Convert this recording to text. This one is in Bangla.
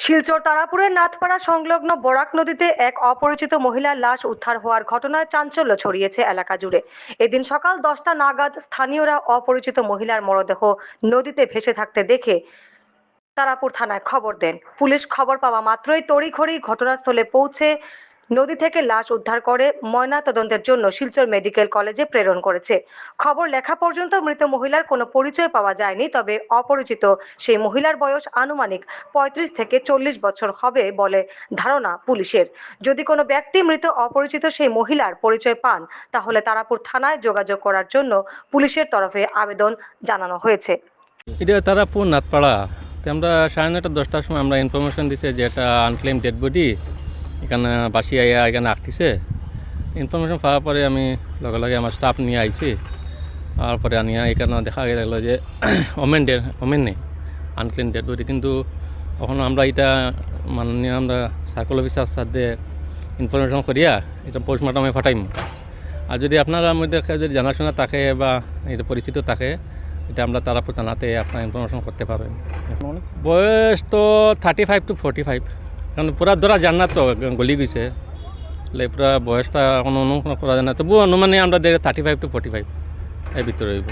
শিলচর তারাপুরের নাথপাড়া সংলগ্ন বরাক নদীতে এক অপরিচিত মহিলার লাশ উদ্ধার হওয়ার ঘটনায় চাঞ্চল্য ছড়িয়েছে এলাকা জুড়ে। এদিন সকাল দশটা নাগাদ স্থানীয়রা অপরিচিত মহিলার মরদেহ নদীতে ভেসে থাকতে দেখে তারাপুর থানায় খবর দেন। পুলিশ খবর পাওয়া মাত্রই তড়িঘড়ি ঘটনাস্থলে পৌঁছে নদী থেকে লাশ উদ্ধার করে ময়না তদন্তের জন্য শিলচর মেডিকেল কলেজে প্রেরণ করেছে। খবর লেখা পর্যন্ত মৃত মহিলার কোনো পরিচয় পাওয়া যায়নি, তবে অপরিচিত সেই মহিলার বয়স আনুমানিক পঁয়ত্রিশ থেকে চল্লিশ বছর হবে বলে ধারণা পুলিশের। যদি কোনো ব্যক্তি মৃত অপরিচিত সেই মহিলার পরিচয় পান, তাহলে তারাপুর থানায় যোগাযোগ করার জন্য পুলিশের তরফে আবেদন জানানো হয়েছে। এটা তারাপুর নাথপাড়া আমরা সাড়ে নটা দশটার সময় আমরা ইনফরমেশন দিছে যে একটা আনক্লেম ডেড বডি এখানে বাসি আইয়া এখানে আঁকটিছে ইনফরমেশন পাওয়ার পরে আমি লগে লগে আমার স্টাফ নিয়ে আইছি। তারপরে আনিয়া এখানে দেখা গেল যে ওমেন ডে ওমেন নেই আনক্লিন ডেড বডি কিন্তু কখনো আমরা এটা মাননীয় আমরা সার্কল অফিসার সাথে ইনফরমেশন করিয়া এটা পোস্টমর্টমে ফাটাইম আর যদি আপনারা মধ্যে যদি জানাশোনা থাকে বা এটা পরিচিত থাকে, এটা আমরা তারাপুর থানাতে আপনার ইনফরমেশন করতে পারবেন। বয়স তো thirty five to forty five কারণ পুরা ধরা জান্নাত তো গলি গেছে। তাহলে পুরা বয়সটা এখন অনুমান করা যায় না তবুও অনুমানে আমরা thirty five to forty five এর ভিতরে হইব